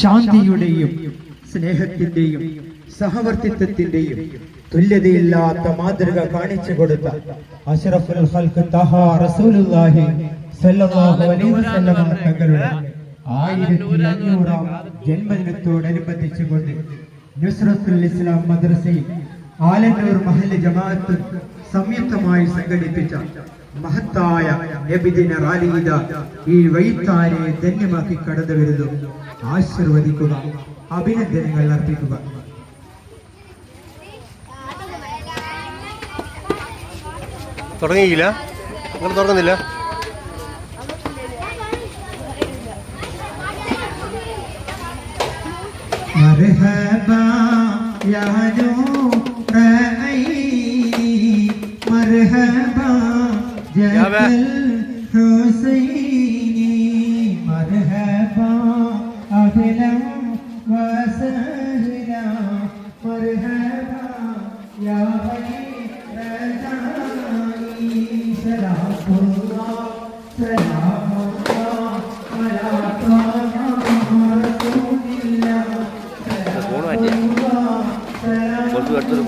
ശാന്തിയുടെയും സ്നേഹത്തിന്റെയും സഹവർത്തിത്വത്തിന്റെയും തുല്യതയില്ലാത്ത മാതൃക കാണിച്ചു കൊടുത്ത അഷ്റഫുൽ റസൂലുള്ളാഹി അലൈഹി വസല്ലം തങ്ങളുടെ ഇസ്ലാം ആലന്നൂർ മഹല്ല് ജമാഅത്ത് സംയുക്തമായി സംഘടിപ്പിച്ച മഹത്തായ എബിദിന റാലിത ഈ വൈത്താരെ ധന്യമാക്കി കടന്നു വരുന്നു. ആശീർവദിക്കുക. അഭിനന്ദനങ്ങൾ അർപ്പിക്കുക. തുടങ്ങിയില്ല? അങ്ങനെ തുടങ്ങുന്നില്ല? മർഹബാ യാ നൂറൈനി മർഹബാ ഫോൺ മാറ്റിയ കുറച്ച് അടുത്തൊരു